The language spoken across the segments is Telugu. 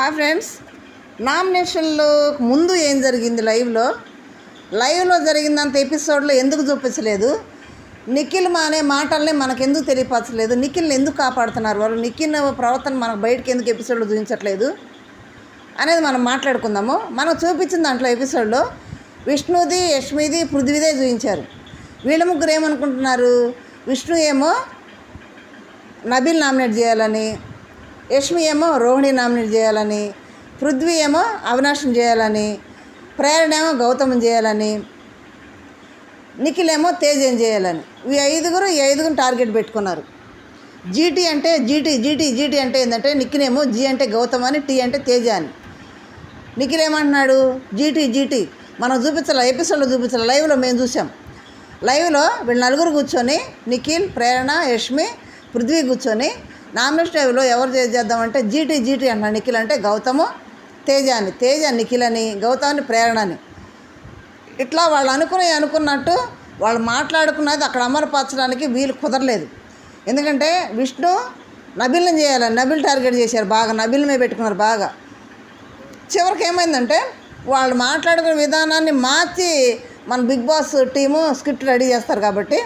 హాయ్ ఫ్రెండ్స్ నామినేషన్లో ముందు ఏం జరిగింది లైవ్లో? లైవ్లో జరిగిందంత ఎపిసోడ్లో ఎందుకు చూపించలేదు? నిఖిల్ మా అనే మాటల్ని మనకు ఎందుకు తెలియపరచలేదు? నిఖిల్ని ఎందుకు కాపాడుతున్నారు వాళ్ళు నిఖిల్ ప్రవర్తన మనకు బయటకు ఎందుకు ఎపిసోడ్లో చూపించట్లేదు? అనేది మనం మాట్లాడుకుందాము. మనం చూపించిన దాంట్లో ఎపిసోడ్లో విష్ణుది యష్మిది పృథ్వీదే చూపించారు. వీళ్ళ ముగ్గురు ఏమనుకుంటున్నారు? విష్ణు ఏమో నబిల్ నామినేట్ చేయాలని యష్మి ఏమో రోహిణి నామినేట్ చేయాలని పృథ్వీ ఏమో అవినాశం చేయాలని ప్రేరణ ఏమో గౌతమం చేయాలని నిఖిల్ ఏమో తేజం చేయాలని. ఈ ఐదుగురు ఈ ఐదుగురు టార్గెట్ పెట్టుకున్నారు. జీటీ అంటే జీటీ జీటీ జీటీ అంటే ఏంటంటే నిఖిల్ ఏమో జీ అంటే గౌతమ్ అని టీ అంటే తేజ అని. నిఖిల్ ఏమంటున్నాడు? జీటీ జీటీ మనం చూపించాలి ఎపిసోడ్లో చూపించాలి లైవ్లో మేము చూసాం. లైవ్లో వీళ్ళు నలుగురు కూర్చొని నిఖిల్ ప్రేరణ యష్మి పృథ్వీ కూర్చొని నామినేషన్ లైవ్లో ఎవరు చేద్దామంటే జీటీ జీటీ అన్న నిఖిల్ అంటే గౌతము తేజ అని తేజ నిఖిల్ అని గౌతమ్ని ప్రేరణ అని ఇట్లా వాళ్ళు అనుకుని అనుకున్నట్టు వాళ్ళు మాట్లాడుకున్నది అక్కడ అమరపరచడానికి వీలు కుదరలేదు. ఎందుకంటే విష్ణు నబిల్ని చేయాలని నబిల్ టార్గెట్ చేశారు బాగా నబిల్ మీద పెట్టుకున్నారు బాగా. చివరికి ఏమైందంటే వాళ్ళు మాట్లాడుకునే విధానాన్ని మార్చి మన big boss team script ready చేస్తారు కాబట్టి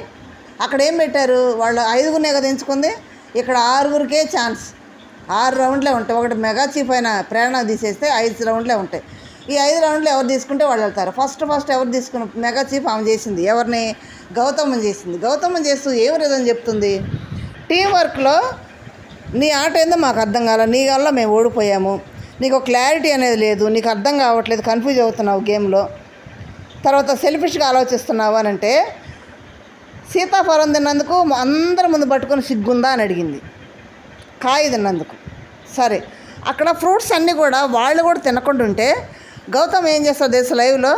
అక్కడ ఏం పెట్టారు? వాళ్ళు ఐదుగురినే కదా ఎంచుకుంది. ఇక్కడ ఆరుగురికే ఛాన్స్. ఆరు రౌండ్లే ఉంటాయి. ఒకటి మెగా చీఫ్ అయిన ప్రేరణ తీసేస్తే ఐదు రౌండ్లే ఉంటాయి. ఈ ఐదు రౌండ్లు ఎవరు తీసుకుంటే వాళ్ళు వెళ్తారు. ఫస్ట్ ఫస్ట్ ఎవరు తీసుకున్న మెగా చీఫ్ ఆమె చేసింది? ఎవరిని? గౌతమం చేసింది. గౌతమం చేస్తూ ఏం రీజన్ చెప్తుంది? టీం వర్క్లో నీ ఆట ఏందో మాకు అర్థం కాలే. నీ వల్ల మేము ఓడిపోయాము. నీకు క్లారిటీ అనేది లేదు. నీకు అర్థం కావట్లేదు. కన్ఫ్యూజ్ అవుతున్నావు గేమ్లో. తర్వాత సెల్ఫిష్గా ఆలోచిస్తున్నావు అని అంటే సీతాఫలం తిన్నందుకు అందరి ముందు పట్టుకొని సిగ్గుందా అని అడిగింది. కాయ తిన్నందుకు. సరే అక్కడ ఫ్రూట్స్ అన్నీ కూడా వాళ్ళు కూడా తినకుండా ఉంటే గౌతమ్ ఏం చేస్తాడు దేశ లైవ్లో?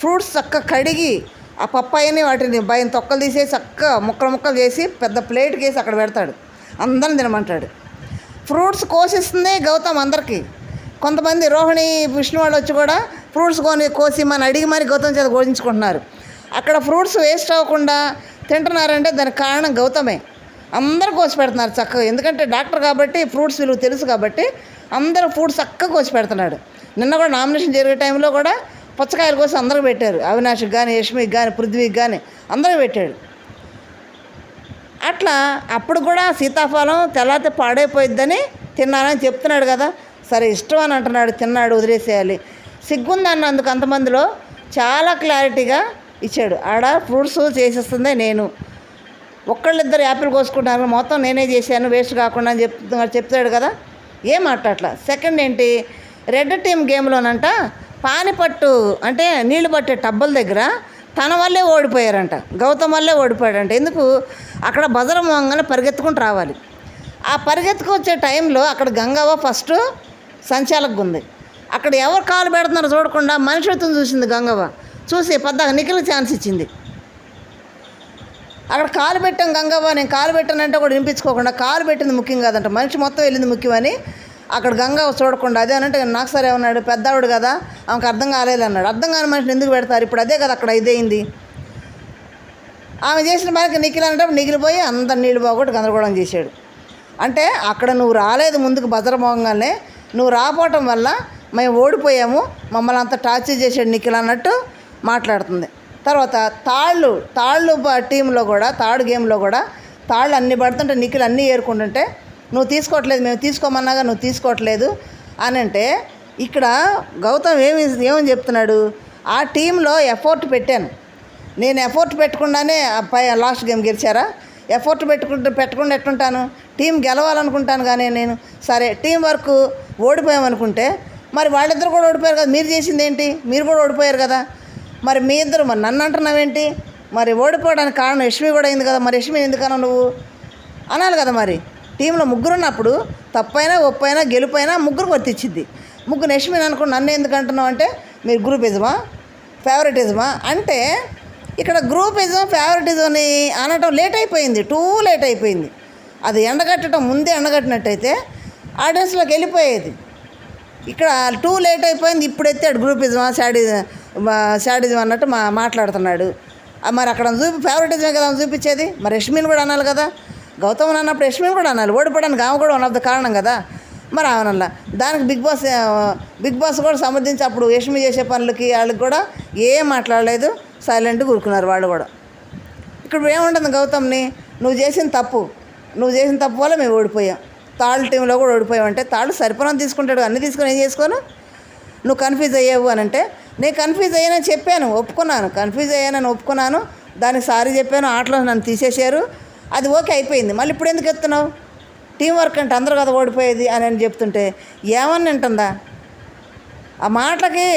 ఫ్రూట్స్ చక్కగా కడిగి ఆ పప్పాయని వాటిని భయం తొక్కలు తీసేసి చక్కగా ముక్కలు ముక్కలు చేసి పెద్ద ప్లేట్కి వేసి అక్కడ పెడతాడు. అందరిని తినమంటాడు. ఫ్రూట్స్ కోసిస్తుంది గౌతమ్ అందరికీ. కొంతమంది రోహిణి విష్ణు వాళ్ళు వచ్చి కూడా ఫ్రూట్స్ కొని కోసి మన అడిగి మరి గౌతమ్ చేత గోధించుకుంటున్నారు అక్కడ ఫ్రూట్స్ వేస్ట్ అవ్వకుండా తింటున్నారంటే దానికి కారణం గౌతమే. అందరూ కోసి పెడుతున్నారు చక్కగా. ఎందుకంటే డాక్టర్ కాబట్టి ఫ్రూట్స్ విలువ తెలుసు కాబట్టి అందరూ ఫ్రూట్స్ చక్కగా కోసి పెడుతున్నాడు. నిన్న కూడా నామినేషన్ జరిగే టైంలో కూడా పుచ్చకాయలు కోసి అందరికి పెట్టారు. అవినాష్కి కానీ యష్మికి కానీ పృథ్వీకి కానీ అందరూ పెట్టాడు. అట్లా అప్పుడు కూడా సీతాఫలం తెల్లారితే పాడైపోయిద్దని తిన్నానని చెప్తున్నాడు కదా. సరే ఇష్టం అని అంటున్నాడు తిన్నాడు వదిలేసేయాలి. సిగ్గుందన్నందుకు అంతమందిలో. చాలా క్లారిటీగా ఇచ్చాడు. ఆడ ఫ్రూట్స్ చేసేస్తుందే నేను. ఒక్కళ్ళిద్దరు యాపిల్ కోసుకుంటాను మొత్తం నేనే చేశాను వేస్ట్ కాకుండా అని చెప్తు చెప్తాడు కదా. ఏం అట్లా సెకండ్ ఏంటి? రెడ్ టీమ్ గేమ్లోనంట పానిపట్టు అంటే నీళ్ళు పట్టే టబ్బుల దగ్గర తన వల్లే ఓడిపోయారంట. గౌతమ్ వల్లే ఓడిపోయాడంట. ఎందుకు? అక్కడ బజర మోంగన పరిగెత్తుకుంటూ రావాలి. ఆ పరిగెత్తుకొచ్చే టైంలో అక్కడ గంగవ్వ ఫస్ట్ సంచాలకుగా ఉంది అక్కడ ఎవరు కాలు పెడుతున్నారో చూడకుండా మనుషులతో చూసింది గంగవ్వ చూసి పెద్దగా నిఖిల్ ఛాన్స్ ఇచ్చింది. అక్కడ కాలు పెట్టాం గంగవ్వ నేను కాలు పెట్టానంటే కూడా వినిపించుకోకుండా కాలు పెట్టింది ముఖ్యం కాదంట. మనిషి మొత్తం వెళ్ళింది ముఖ్యమని అక్కడ గంగవ్వ చూడకుండా అదే అనంటే నాకు సరే ఉన్నాడు పెద్దవాడు కదా ఆమెకు అర్థం కాలేదు అన్నాడు. అర్థం కాని మనిషిని ఎందుకు పెడతారు? ఇప్పుడు అదే కదా అక్కడ ఇదేంది. ఆమె చేసిన పనికి నిఖిల్ అనేటప్పుడు నిగిలిపోయి అందరు నీళ్ళు పోగొట్టు గందరగోళం చేశాడు. అంటే అక్కడ నువ్వు రాలేదు ముందుకు భద్రమోగంగానే నువ్వు రాపోవటం వల్ల మేము ఓడిపోయాము మమ్మల్ని అంత టార్చర్ చేశాడు నిఖిల్ అన్నట్టు మాట్లాడుతుంది. తర్వాత తాళ్ళు తాళ్ళు టీంలో కూడా తాడు గేమ్లో కూడా తాళ్ళు అన్ని పడుతుంటే నిఖిల్ అన్నీ ఏరుకుంటుంటే నువ్వు తీసుకోవట్లేదు మేము తీసుకోమన్నాగా నువ్వు తీసుకోవట్లేదు అని అంటే ఇక్కడ గౌతమ్ ఏమి ఏమని చెప్తున్నాడు? ఆ టీంలో ఎఫర్ట్ పెట్టాను. నేను ఎఫర్ట్ పెట్టకుండానే పై లాస్ట్ గేమ్ గెలిచారా? ఎఫర్ట్ పెట్టుకుంటే పెట్టకుండా ఎట్టుంటాను? టీం గెలవాలనుకుంటాను కానీ నేను. సరే టీం వర్క్ ఓడిపోయామనుకుంటే మరి వాళ్ళిద్దరు కూడా ఓడిపోయారు కదా మీరు చేసింది ఏంటి మీరు కూడా ఓడిపోయారు కదా. మరి మీ ఇద్దరు మరి నన్ను అంటున్నావేంటి? మరి ఓడిపోవడానికి కారణం యష్మి కూడా అయింది కదా మరి యష్మి ఎందుకన్నా నువ్వు? అనాలి కదా మరి. టీంలో ముగ్గురు ఉన్నప్పుడు తప్పైనా ఒప్పైనా గెలుపైనా ముగ్గురు వర్తించింది ముగ్గురు యష్మిని అనుకుని నన్ను ఎందుకు అంటున్నావు అంటే మీరు గ్రూపిజమా ఫేవరెటిజమా అంటే ఇక్కడ గ్రూపిజం ఫేవరెటిజం అని అనటం లేట్ అయిపోయింది టూ లేట్ అయిపోయింది. అది ఎండగట్టడం ముందే ఎండగట్టినట్టయితే ఆడియన్స్లోకి వెళ్ళిపోయేది. ఇక్కడ టూ లేట్ అయిపోయింది ఇప్పుడైతే ఎత్తాడు గ్రూపిజమా శాడిజం శాడిజం అన్నట్టు మా మాట్లాడుతున్నాడు. మరి అక్కడ చూపి ఫేవరెటిజమే కదా చూపించేది? మరి యష్మిని కూడా అనాలి కదా? గౌతమ్ అన్నప్పుడు యష్మిని కూడా అనాలి. ఓడిపోవడానికి ఆమె కూడా వన్ ఆఫ్ ద కారణం కదా? మరి అవనల్లా దానికి బిగ్ బాస్ బిగ్ బాస్ కూడా సమర్థించి అప్పుడు యష్మి చేసే పనులకి వాళ్ళకి కూడా ఏం మాట్లాడలేదు. సైలెంట్గా ఊరుకున్నారు వాళ్ళు కూడా. ఇక్కడ ఏముంటుంది గౌతమ్ని? నువ్వు చేసిన తప్పు. నువ్వు చేసిన తప్పు వల్ల మేము ఓడిపోయాం. తాళ్ళు టీంలో కూడా ఓడిపోయావంటే తాళ్ళు సరిపడం తీసుకుంటాడు అన్ని తీసుకొని ఏం చేసుకోను? నువ్వు కన్ఫ్యూజ్ అయ్యావు అని అంటే నేను కన్ఫ్యూజ్ అయ్యానని చెప్పాను ఒప్పుకున్నాను కన్ఫ్యూజ్ అయ్యానని ఒప్పుకున్నాను దానికి సారీ చెప్పాను ఆటలో నన్ను తీసేశారు అది ఓకే అయిపోయింది. మళ్ళీ ఇప్పుడు ఎందుకు ఎత్తున్నావు? టీం వర్క్ అంటే అందరూ కదా ఓడిపోయేది అని అని చెప్తుంటే ఏమని వింటుందా? ఆ మాటలకి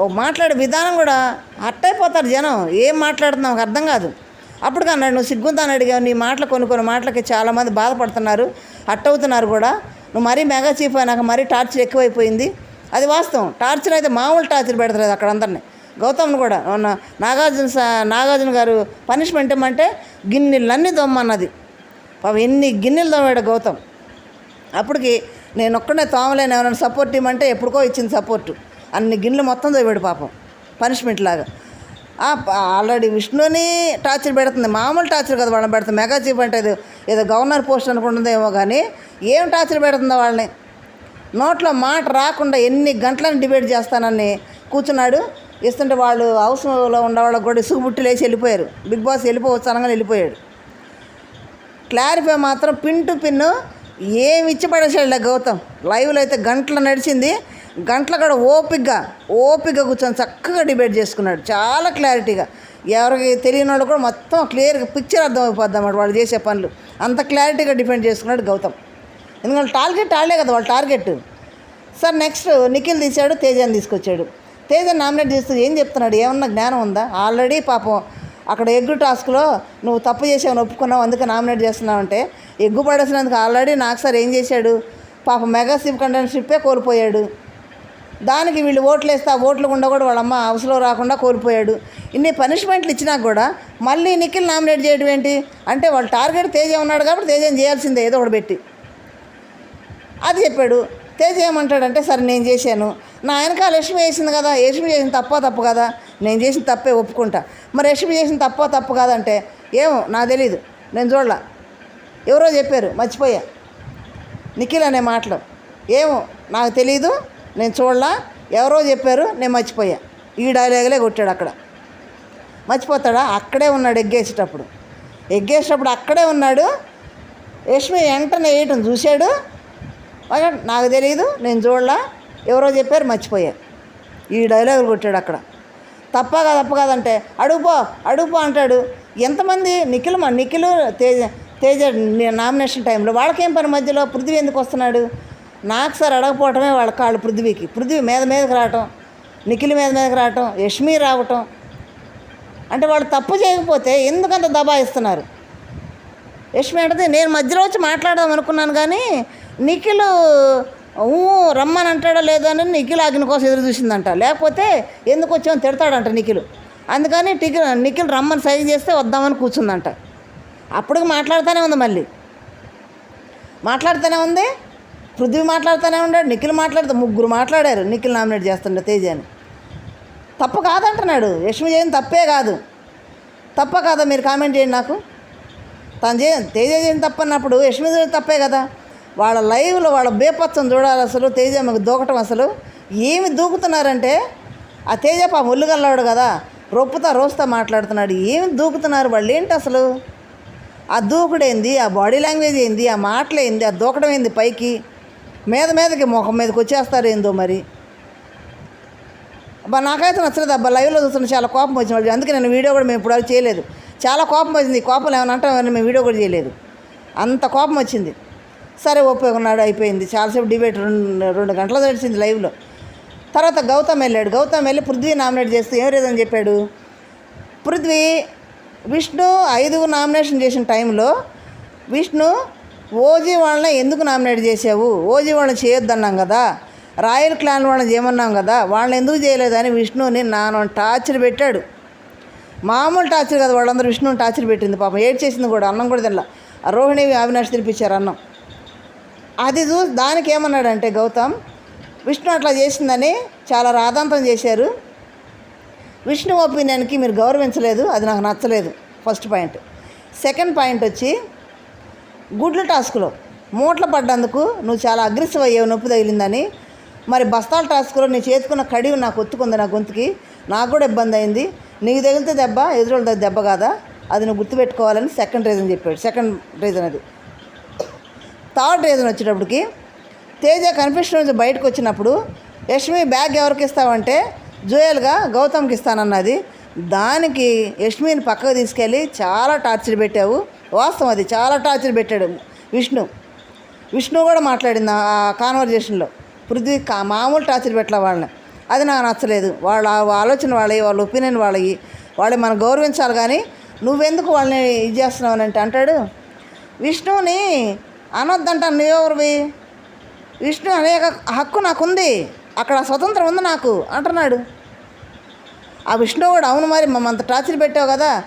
ఓ మాట్లాడే విధానం కూడా హర్ట్ అయిపోతారు జనం ఏం మాట్లాడుతున్నావు అర్థం కాదు. అప్పుడు కన్నాడు నువ్వు సిగ్గుంతా అని అడిగావు నీ మాటలు కొన్ని కొన్ని మాటలకి చాలామంది బాధపడుతున్నారు అట్టవుతున్నారు అవుతున్నారు కూడా. నువ్వు మరీ మెగా చీఫ్ అయినాక మరీ టార్చర్ ఎక్కువైపోయింది. అది వాస్తవం. టార్చర్ అయితే మామూలు టార్చర్ పెడతలేదు అక్కడ అందరినీ. గౌతమ్ని కూడా. నాగార్జున సా- నాగార్జున గారు పనిష్మెంట్ ఏమంటే గిన్నెలన్నీ దొమ్మన్నది. పాపం ఎన్ని గిన్నెలు దొమ్మాడు గౌతమ్. అప్పటికి నేను ఒక్కడే తోమలేను. ఎవరైనా సపోర్ట్ ఇవ్వమంటే ఎప్పుడుకో ఇచ్చింది సపోర్టు. అన్ని గిన్నెలు మొత్తం దొవ్వాడు పాపం. పనిష్మెంట్ లాగా. ఆల్రెడీ విష్ణుని టార్చర్ పెడుతుంది. మామూలు టార్చర్ కదా వాళ్ళని పెడుతుంది. మెగా చీఫ్ అంటే ఏదో గవర్నర్ పోస్ట్ అనుకుంటుందేమో కానీ ఏం టార్చర్ పెడుతుందో వాళ్ళని. నోట్లో మాట రాకుండా ఎన్ని గంటలను డిబేట్ చేస్తానని కూర్చున్నాడు. ఇస్తుంటే వాళ్ళు హౌస్లో ఉన్న వాళ్ళకి కూడా సుబుట్టి లేచి వెళ్ళిపోయారు. బిగ్ బాస్ వెళ్ళిపోవచ్చు అనగానే వెళ్ళిపోయాడు. క్లారిఫై మాత్రం పిన్ టు పిన్ ఏమి ఇచ్చి పడేసాడు గౌతమ్. లైవ్లో అయితే గంటలు నడిచింది. గంటల కూడా ఓపిగ్గా ఓపిగ్గా కూర్చొని చక్కగా డిబేట్ చేసుకున్నాడు. చాలా క్లారిటీగా. ఎవరికి తెలియని వాళ్ళు కూడా మొత్తం క్లియర్గా పిక్చర్ అర్థమైపోద్ది అన్నమాట వాళ్ళు చేసే పనులు. అంత క్లారిటీగా డిఫెండ్ చేసుకున్నాడు గౌతమ్. ఎందుకంటే టార్గెట్ ఆడలే కదా వాళ్ళ టార్గెట్. సార్ నెక్స్ట్ నిఖిల్ తీశాడు తేజాన్ని తీసుకొచ్చాడు. తేజ నామినేట్ చేస్తూ ఏం చెప్తున్నాడు? ఏమన్నా జ్ఞానం ఉందా? ఆల్రెడీ పాపం అక్కడ ఎగ్గు టాస్క్లో నువ్వు తప్పు చేసావు ఒప్పుకున్నావు అందుకే నామినేట్ చేస్తున్నావు అంటే ఎగ్గు పడేసినందుకు ఆల్రెడీ నాకు సార్ ఏం చేశాడు? పాపం మెగా సిప్ కంటెన్షిప్పే కోల్పోయాడు. దానికి వీళ్ళు ఓట్లు వేస్తే ఆ ఓట్లు గుండా కూడా వాళ్ళమ్మ హౌస్లో రాకుండా కోల్పోయాడు. ఇన్ని పనిష్మెంట్లు ఇచ్చినా కూడా మళ్ళీ నిఖిల్ నామినేట్ చేయడం ఏంటి? అంటే వాళ్ళ టార్గెట్ తేజ ఉన్నాడు కాబట్టి తేజం చేయాల్సిందే ఏదో ఒకటి పెట్టి. అది చెప్పాడు. తేజ ఏమంటాడంటే సరే నేను చేశాను. నా వెనకాల లక్ష్మి వేసింది కదా లక్ష్మి చేసిన తప్ప తప్పు కదా? నేను చేసిన తప్పే ఒప్పుకుంటా. మరి లక్ష్మి చేసిన తప్ప తప్పు కాదంటే ఏమో నాకు తెలీదు. నేను చూడలా. ఎవరో చెప్పారు మర్చిపోయా. నిఖిల్ అనే మాటలు. ఏమో నాకు తెలీదు. నేను చూడలా. ఎవరో చెప్పారు నేను మర్చిపోయా. ఈ డైలాగులే కొట్టాడు అక్కడ. మర్చిపోతాడా? అక్కడే ఉన్నాడు ఎగ్గేసేటప్పుడు. ఎగ్గేసేటప్పుడు అక్కడే ఉన్నాడు. యష్మి వెంటనే వేయటం చూశాడు. నాకు తెలియదు నేను చూడలా. ఎవరో చెప్పారు మర్చిపోయా. ఈ డైలాగులు కొట్టాడు అక్కడ. తప్ప కాదు తప్ప కాదంటే అడుగుపో అడుగుపో అంటాడు. ఎంతమంది నిఖిల్ మా నిఖిల్ తేజ తేజ నామినేషన్ టైంలో వాళ్ళకేం పని మధ్యలో? పృథ్వీ ఎందుకు వస్తున్నాడు? నాకు సార్ అడగపోవటమే వాళ్ళ కాళ్ళు పృథ్వీకి. పృథ్వీ మీద మీదకి రావటం నిఖిల్ మీద మీదకి రావటం యష్మి రావటం. అంటే వాళ్ళు తప్పు చేయకపోతే ఎందుకంత దబాయిస్తున్నారు యష్మి అంటే నేను మధ్యలో వచ్చి మాట్లాడదాం అనుకున్నాను కానీ నిఖిల్ ఊ రమ్మని అంటాడో లేదో అని నిఖిల్ అగ్ని కోసం ఎదురు చూసిందంట. లేకపోతే ఎందుకు వచ్చామని తిడతాడంట నిఖిల్. అందుకని టికి నిఖిల్ రమ్మని సైజ్ చేస్తే వద్దామని కూర్చుందంట. అప్పటికి మాట్లాడుతూనే ఉంది మళ్ళీ. మాట్లాడుతూనే ఉంది. పృథ్వీ మాట్లాడుతూనే ఉన్నాడు నిఖిల్ మాట్లాడుతూ ముగ్గురు మాట్లాడారు నిఖిల్ నామినేట్ చేస్తుండే తేజని తప్పు కాదంటున్నాడు యష్మి చేయని తప్పే కాదు. తప్ప కాదా మీరు కామెంట్ చేయండి నాకు. తను చే తేజ చేసిన తప్పన్నప్పుడు యష్మి చేసిన తప్పే కదా. వాళ్ళ లైవ్లో వాళ్ళ బేపత్సం చూడాలి అసలు తేజ మీకు దూకటం అసలు. ఏమి దూకుతున్నారంటే ఆ తేజ పా ముల్లుగల్లాడు కదా. రొప్పుతా రోస్తా మాట్లాడుతున్నాడు ఏమి దూకుతున్నారు వాళ్ళు ఏంటి అసలు? ఆ దూకుడేంది ఆ బాడీ లాంగ్వేజ్ ఏంది ఆ మాటలేంది ఆ దూకడం ఏంది పైకి? మీద మీదకి ముఖం మీదకి వచ్చేస్తారు ఏందో మరి. అబ్బా నాకైతే నచ్చలేదు అబ్బా లైవ్లో చూస్తున్న చాలా కోపం వచ్చింది వాళ్ళు అందుకే నేను వీడియో కూడా మేము ఇప్పుడు చేయలేదు. చాలా కోపం వచ్చింది. ఈ కోపం ఏమైనా అంటామని మేము వీడియో కూడా చేయలేదు. అంత కోపం వచ్చింది. సరే ఒప్పుకున్నాడు అయిపోయింది. చాలాసేపు డిబేట్ రెండు రెండు గంటలు నడిచింది లైవ్లో తర్వాత గౌతమ్ వెళ్ళాడు. గౌతమ్ వెళ్ళి పృథ్వీ నామినేట్ చేస్తూ ఏం రీజన్ చెప్పాడు? పృథ్వీ విష్ణు ఐదుగురు నామినేషన్ చేసిన టైంలో విష్ణు ఓజీ వాళ్ళని ఎందుకు నామినేట్ చేసావు ఓజీ వాళ్ళని చేయొద్దన్నాం కదా. రాయల్ క్లాన్ వాళ్ళని చేయమన్నాం కదా. వాళ్ళని ఎందుకు చేయలేదని విష్ణుని నాన్న టార్చర్ పెట్టాడు. మామూలు టార్చర్ కదా వాళ్ళందరూ విష్ణుని టార్చర్ పెట్టింది పాపం. ఏడ్ చేసింది కూడా అన్నం కూడా తినలా. రోహిణి అవినాష్ తినిపించారు అన్నం. అది చూసి దానికి ఏమన్నాడంటే గౌతమ్ విష్ణు అట్లా చేసిందని చాలా రాధాంతం చేశారు. విష్ణు ఒపీనియన్కి మీరు గౌరవించలేదు అది నాకు నచ్చలేదు. First point. సెకండ్ పాయింట్ వచ్చి గుడ్ల టాస్క్లో. మూటలు పడ్డందుకు నువ్వు చాలా అగ్రెసివ్ అయ్యావు నొప్పి తగిలిందని. మరి బస్తాల టాస్క్లో నీ చేతుకున్న కడివి నాకు ఒత్తుకుంది నా గొంతుకి. నాకు కూడా ఇబ్బంది అయింది. నీకు తగిలితే దెబ్బ ఎదురోళ్ళ దెబ్బ కాదా? అది నువ్వు గుర్తుపెట్టుకోవాలని సెకండ్ రీజన్ చెప్పాడు. సెకండ్ రీజన్ అది. థర్డ్ రీజన్ వచ్చేటప్పటికి తేజ కన్ఫ్యూషన్ నుంచి బయటకు వచ్చినప్పుడు యష్మి బ్యాగ్ ఎవరికి ఇస్తావంటే జోయల్గా గౌతమ్కి ఇస్తానన్నది. దానికి యష్మిని పక్కకు తీసుకెళ్ళి చాలా టార్చర్ పెట్టావు. వాస్తవం అది. చాలా టార్చర్ పెట్టాడు విష్ణు. విష్ణు కూడా మాట్లాడింది ఆ కాన్వర్జేషన్లో. పృథ్వీ కా- మామూలు టార్చర్ పెట్టలే వాళ్ళని. అది నాకు నచ్చలేదు. వాళ్ళ ఆలోచన వాళ్ళవి వాళ్ళ ఒపీనియన్ వాళ్ళవి వాళ్ళు మనం గౌరవించాలి కానీ నువ్వెందుకు వాళ్ళని ఇది చేస్తున్నావు అని అంటే అంటాడు. విష్ణువుని అనొద్దంట నువ్వెవరివి విష్ణు అనేక హక్కు నాకుంది. అక్కడ స్వతంత్రం ఉంది నాకు అంటున్నాడు. ఆ విష్ణు కూడా అవును మరి మమ్మంత టార్చర్ పెట్టావు కదా.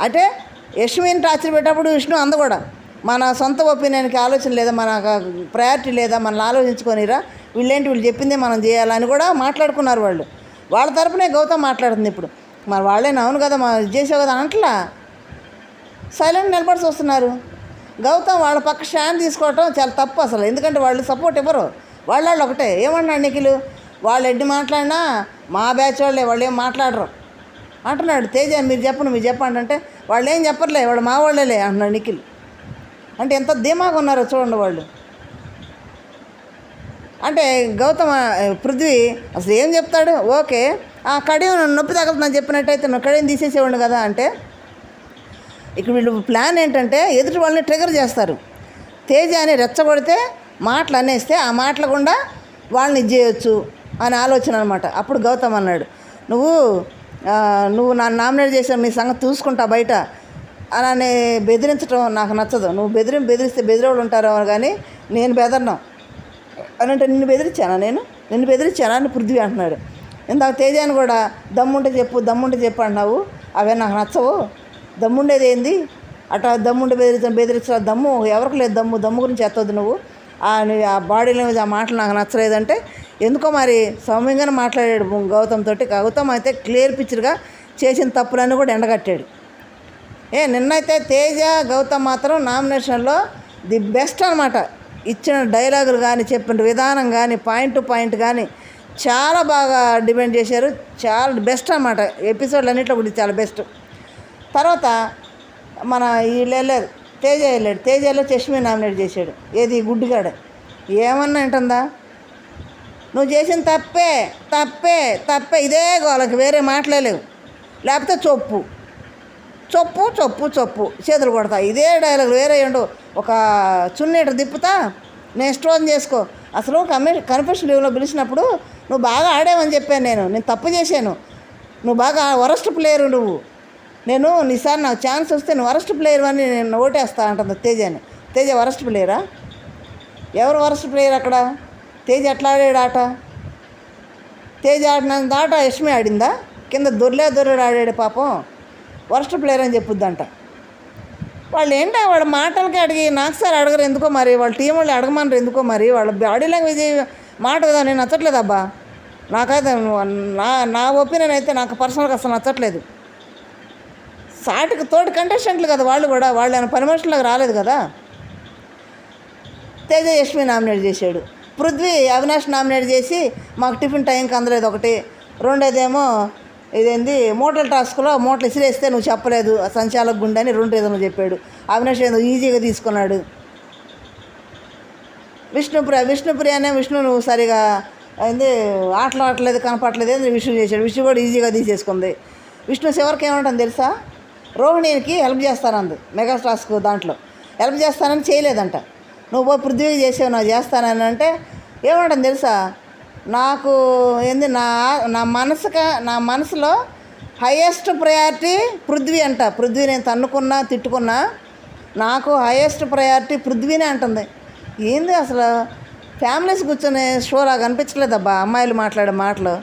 అంటే యశ్విని టార్చర్ పెట్టేటప్పుడు విష్ణు అంద కూడా మన సొంత ఒపీనియన్కి ఆలోచన లేదా మన ప్రయారిటీ లేదా మనల్ని ఆలోచించుకొనిరా. వీళ్ళేంటి వీళ్ళు చెప్పిందే మనం చేయాలని కూడా మాట్లాడుకున్నారు వాళ్ళు. వాళ్ళ తరపునే గౌతమ్ మాట్లాడుతుంది ఇప్పుడు. మరి వాళ్ళేనా? అవును కదా మా చేసావు కదా అంటలా? సైలెంట్ నిలబడి చూస్తున్నారు. గౌతమ్ వాళ్ళ పక్క స్టాండ్ తీసుకోవటం చాలా తప్పు అసలు. ఎందుకంటే వాళ్ళు సపోర్ట్ ఇవ్వరు. వాళ్ళ వాళ్ళు ఒకటే. ఏమన్నాడు నిఖిలు? వాళ్ళు ఎడ్డి మాట్లాడినా మా బ్యాచ్ వాళ్ళే. వాళ్ళు ఏం మాట్లాడరు. అంటున్నాడు తేజ మీరు చెప్పండి మీరు చెప్పండి అంటే వాళ్ళు ఏం చెప్పర్లే వాళ్ళు మా వాళ్ళేలే అంటున్నాడు నిఖిల్. అంటే ఎంత ధీమాగా ఉన్నారో చూడండి వాళ్ళు. అంటే గౌతమ పృథ్వీ అసలు ఏం చెప్తాడు? ఓకే ఆ కడియం నొప్పి తగలుతుందని చెప్పినట్టయితే నువ్వు కడియం తీసేసేవాడు కదా అంటే ఇక్కడ వీళ్ళు ప్లాన్ ఏంటంటే ఎదుటి వాళ్ళని ట్రిగర్ చేస్తారు. తేజ అని రెచ్చగొడితే మాటలు అనేస్తే ఆ మాటలు గుండా వాళ్ళని ఇది చేయొచ్చు అని ఆలోచన అనమాట అప్పుడు గౌతమ్ అన్నాడు నువ్వు నువ్వు నన్ను నామినేట్ చేసిన మీ సంగతి చూసుకుంటా బయట. అలానే బెదిరించడం నాకు నచ్చదు. నువ్వు బెదిరి బెదిరిస్తే బెదిరేవాళ్ళు ఉంటారో కానీ నేను బెదరను. అని అంటే నిన్ను బెదిరించానా నేను? నిన్ను బెదిరించానా అని పృథ్వీ అంటున్నాడు. ఇందాక తేజాని కూడా దమ్ముంటే చెప్పు దమ్ముంటే చెప్పు అంటున్నావు. అవే నాకు నచ్చవు. దమ్ముండేది ఏంది? అట్లా దమ్ముంటే బెదిరించడం బెదిరించడం దమ్ము ఎవరికి లేదు దమ్ము. దమ్ము గురించి ఎత్తవద్దు నువ్వు. ఆ ఆ బాడీ లాంగ్వేజ్ ఆ మాటలు నాకు నచ్చలేదంటే ఎందుకో మరి సౌమ్యంగానే మాట్లాడాడు గౌతమ్ తోటి. గౌతమ్ అయితే క్లియర్ పిక్చర్గా చేసిన తప్పులన్నీ కూడా ఎండగట్టాడు. ఏ నిన్నైతే తేజ గౌతమ్ మాత్రం నామినేషన్లో ది బెస్ట్ అనమాట ఇచ్చిన డైలాగులు కానీ చెప్పిన విధానం కానీ పాయింట్ టు పాయింట్ కానీ చాలా బాగా డిపెండ్ చేశారు. చాలా బెస్ట్ అనమాట ఎపిసోడ్లు అన్నింటిలో కూడా చాలా బెస్ట్ తర్వాత మన వీళ్ళు వెళ్ళారు తేజ వెళ్ళాడు. తేజలో చష్మి నామినేట్ చేశాడు. ఏది? గుడ్డిగాడు. ఏమన్నా అంటుందా నువ్వు చేసిన తప్పే తప్పే తప్పే. ఇదే గోలకి వేరే మాట్లాడలేవు లేకపోతే చొప్పు. చొప్పు చొప్పు చొప్పు. చేతులు కొడతా. ఇదే డైలాగ్ వేరే ఉండవు ఒక చున్నీట తిప్పుతా నేను స్టోన్ చేసుకో. అసలు కమి కన్ఫెషన్ లీవ్లో పిలిచినప్పుడు నువ్వు బాగా ఆడావని చెప్పాను నేను. నేను తప్పు చేశాను. నువ్వు బాగా వరస్ట్ ప్లేయరు నువ్వు. నేను నీసారి నాకు ఛాన్స్ వస్తే నువ్వు వరస్ట్ ప్లేయర్ అని నేను ఓటేస్తా అంటుంది తేజని. తేజ వరస్ట్ ప్లేయరా? ఎవరు వరస్ట్ ప్లేయర్ అక్కడ? తేజ ఎట్లా ఆడాడు ఆట తేజ ఆడినంత ఆట యష్మి ఆడిందా? కింద దొర్లే దొర్రెడు ఆడాడు పాపం. వరస్ట్ ప్లేయర్ అని చెప్పుద్దంట. వాళ్ళు ఏంటో వాళ్ళ మాటలకి అడిగి నాకు సార్ అడగరు ఎందుకో మరి? వాళ్ళ టీం వాళ్ళు అడగమన్నారు ఎందుకో మరి? వాళ్ళ బాడీ లాంగ్వేజ్ మాట కదా నేను నచ్చట్లేదు అబ్బా నాకైతే నా నా ఒపీనియన్ అయితే నాకు పర్సనల్గా అసలు నచ్చట్లేదు. సాటికి తోటి కంటెస్టెంట్లు కదా వాళ్ళు కూడా వాళ్ళు ఆయన పని మనుషులకు రాలేదు కదా. తేజ యశ్మి నామినేట్ చేశాడు. పృథ్వీ అవినాష్ నామినేట్ చేసి మాకు టిఫిన్ టైంకి అందలేదు ఒకటి. రెండోదేమో ఇదేంది మోటల్ టాస్క్లో మూటలు ఇసిరేస్తే నువ్వు చెప్పలేదు ఆ సంచాలక గుండె అని రెండు ఏదో చెప్పాడు. అవినాష్ ఏదో ఈజీగా తీసుకున్నాడు. విష్ణుప్రియ అనే విష్ణు నువ్వు సరిగా ఏంది ఆటలు ఆడలేదు కనపడలేదు విష్ణు చేశాడు. విష్ణు కూడా ఈజీగా తీసేసుకుంది. విష్ణు చివరికి ఏమంటాను తెలుసా? రోహిణికి హెల్ప్ చేస్తానంది మెగా టాస్క్ దాంట్లో. హెల్ప్ చేస్తానని చేయలేదంట. నువ్వు పోయి పృథ్వీకి చేసావు నువ్వు చేస్తానని అంటే ఏమంటాను తెలుసా? నాకు ఏంది నా నా మనసుక నా మనసులో హయ్యెస్ట్ ప్రయారిటీ పృథ్వీ అంట. పృథ్వీ నేను తన్నుకున్నా తిట్టుకున్నా నాకు హయ్యెస్ట్ ప్రయారిటీ పృథ్వీనే అంటుంది. ఏంది అసలు ఫ్యామిలీస్ కూర్చొని షోలా లాగా అనిపించలేదబ్బా అమ్మాయిలు మాట్లాడే మాటలు?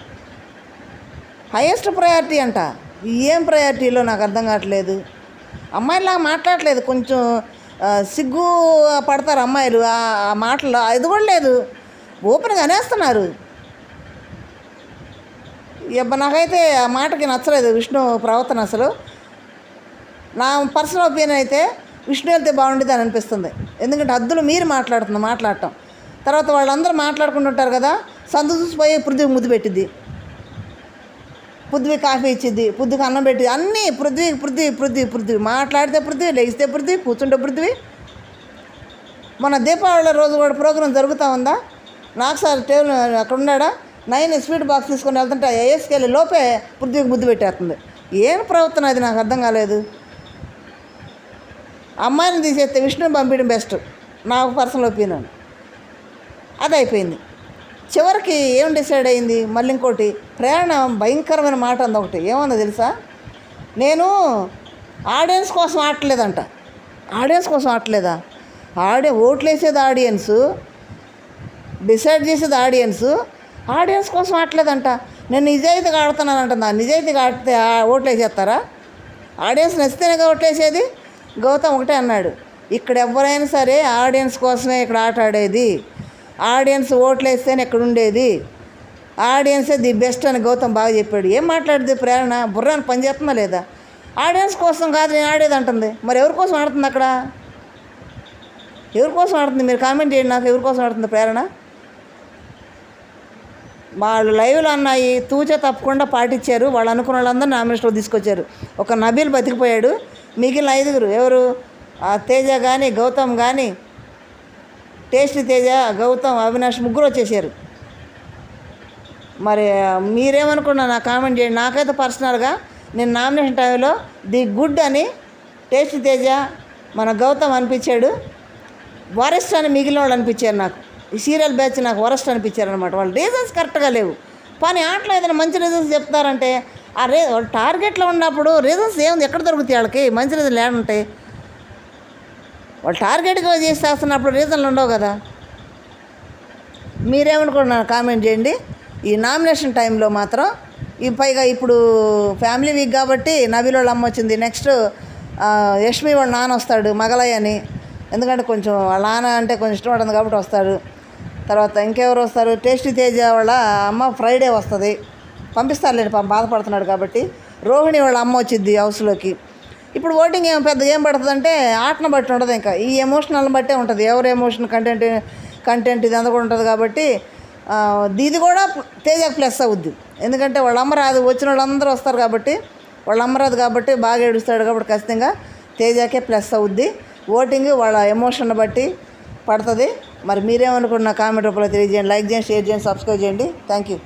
హయ్యెస్ట్ ప్రయారిటీ అంట. ఏం ప్రయారిటీలో నాకు అర్థం కావట్లేదు. అమ్మాయిలాగా మాట్లాడట్లేదు కొంచెం సిగ్గు పడతారు అమ్మాయిలు. ఆ మాటలు అది కూడా లేదు. ఓపెన్గా అనేస్తున్నారు. ఇబ్బ నాకైతే ఆ మాటకి నచ్చలేదు విష్ణు ప్రవర్తన అసలు. నా పర్సనల్ ఒపీనియన్ అయితే విష్ణు వెళ్తే బాగుండేది అని అనిపిస్తుంది. ఎందుకంటే హద్దులు మీరు మాట్లాడుతుంది మాట్లాడటం. తర్వాత వాళ్ళందరూ మాట్లాడుకుంటుంటారు కదా సందు చూసిపోయి పృథ్వీ ముద్దు పెట్టింది పృథ్వీ కాఫీ ఇచ్చింది పృథ్వీకి అన్నం పెట్టి అన్నీ పృథ్వీ పృథ్వీ పృథ్వీ పృథ్వీ మాట్లాడితే పృథ్వీ లేస్తే పృథ్వీ కూర్చుంటే పృథ్వీ. మన దీపావళి రోజు కూడా ప్రోగ్రాం జరుగుతూ ఉందా? నాకు సార్ టేబుల్ అక్కడ ఉన్నాడా? నైన్ స్వీట్ బాక్స్ తీసుకొని వెళ్తుంటే వేసుకెళ్ళి లోపే పృథ్వీకి ముద్దు పెట్టేస్తుంది. ఏం ప్రవర్తన అది నాకు అర్థం కాలేదు. అమ్మాయిని తీసేస్తే విష్ణుని పంపించడం బెస్ట్ నా పర్సనల్ ఒపీనియన్ అది అయిపోయింది. చివరికి ఏం డిసైడ్ అయింది? మళ్ళీ ఇంకోటి ప్రయాణం భయంకరమైన మాట అంది ఒకటి. ఏమన్నా తెలుసా? నేను ఆడియన్స్ కోసం ఆడలేదంట. ఆడియన్స్ కోసం ఆడలేదా? ఆడి ఓట్లేసేది ఆడియన్స్ డిసైడ్ చేసేది ఆడియన్స్ ఆడియన్స్ కోసం ఆడలేదంట. నేను నిజాయితీగా ఆడుతున్నానంట నిజాయితీగా ఆడితే ఓట్లేసేస్తారా? ఆడియన్స్ నచ్చితేనే ఓట్లేసేది? గౌతమ్ ఒకటే అన్నాడు. ఇక్కడ ఎవరైనా సరే ఆడియన్స్ కోసమే ఇక్కడ ఆట ఆడేది. ఆడియన్స్ ఓట్లు వేస్తేనే ఎక్కడుండేది? ఆడియన్సే ది బెస్ట్ అని గౌతమ్ బాగా చెప్పాడు. ఏం మాట్లాడుతుంది ప్రేరణ? బుర్రాని పని చేస్తుందా లేదా? ఆడియన్స్ కోసం కాదు నేను ఆడేది అంటుంది. మరి ఎవరి కోసం ఆడుతుంది అక్కడ? ఎవరి కోసం ఆడుతుంది? మీరు కామెంట్ చేయండి నాకు ఎవరి కోసం ఆడుతుంది ప్రేరణ? వాళ్ళు లైవ్లో అన్నాయి తూచే తప్పకుండా పాటించారు వాళ్ళు అనుకున్న వాళ్ళందరూ నామినేషన్లో తీసుకొచ్చారు. ఒక నబీల్ బతికిపోయాడు. మిగిలిన ఐదుగురు ఎవరు? ఆ తేజ కానీ గౌతమ్ కానీ టేస్ట్ తేజ గౌతమ్ అవినాష్ ముగ్గురు వచ్చేసారు. మరి మీరేమనుకున్నా నా కామెంట్ చేయండి. నాకైతే పర్సనల్గా నేను నామినేషన్ టైంలో ది గుడ్ అని టేస్ట్ తేజ మన గౌతమ్ అనిపించాడు. వరెస్ట్ అని మిగిలిన వాళ్ళు అనిపించారు నాకు. ఈ సీరియల్ బ్యాచ్ నాకు వరెస్ట్ అనిపించారు అనమాట వాళ్ళు రీజన్స్ కరెక్ట్గా లేవు. కానీ ఆటలో ఏదైనా మంచి రీజన్స్ చెప్తారంటే ఆ రే టార్గెట్లో ఉన్నప్పుడు రీజన్స్ ఏముంది? ఎక్కడ దొరుకుతాయి వాళ్ళకి? మంచి రీజన్లు ఏడు ఉంటాయి వాళ్ళు టార్గెట్గా చేసేస్తున్నప్పుడు రీజన్లు ఉండవు కదా. మీరేమనుకుంటున్నారు? కామెంట్ చేయండి. ఈ నామినేషన్ టైంలో మాత్రం ఈ పైగా ఇప్పుడు ఫ్యామిలీ వీక్ కాబట్టి నవీలో వాళ్ళ అమ్మ వచ్చింది. నెక్స్ట్ యష్మి వాళ్ళ నాన్న వస్తాడు మగలయ్య అని ఎందుకంటే కొంచెం వాళ్ళ నాన్న అంటే కొంచెం ఇష్టపడింది కాబట్టి వస్తాడు. తర్వాత ఇంకెవరు వస్తారు? టేస్టీ తేజ వాళ్ళ అమ్మ ఫ్రైడే వస్తుంది. పంపిస్తారులేండి పాపం బాధపడుతున్నాడు కాబట్టి. రోహిణి వాళ్ళ అమ్మ వచ్చింది హౌస్లోకి. ఇప్పుడు ఓటింగ్ ఏం పెద్ద ఏం పడుతుందంటే ఆటను బట్టి ఉండదు ఇంకా. ఈ ఎమోషనల్ని బట్టే ఉంటుంది. ఎవరు ఎమోషన్ కంటెంట్ కంటెంట్ ఇదంతా కూడా ఉంటుంది కాబట్టి ఇది కూడా తేజకు ప్లస్ అవుద్ది. ఎందుకంటే వాళ్ళ అమ్మరాదు వచ్చిన వాళ్ళందరూ వస్తారు కాబట్టి వాళ్ళ అమ్మరాదు కాబట్టి బాగా ఏడుస్తాడు కాబట్టి ఖచ్చితంగా తేజకే ప్లస్ అవుద్ది. ఓటింగ్ వాళ్ళ ఎమోషన్ బట్టి పడుతుంది. మరి మీరేమనుకున్న కామెంట్ రూపంలో తెలియజేయండి. లైక్ చేయండి షేర్ చేయండి సబ్స్క్రైబ్ చేయండి. Thank you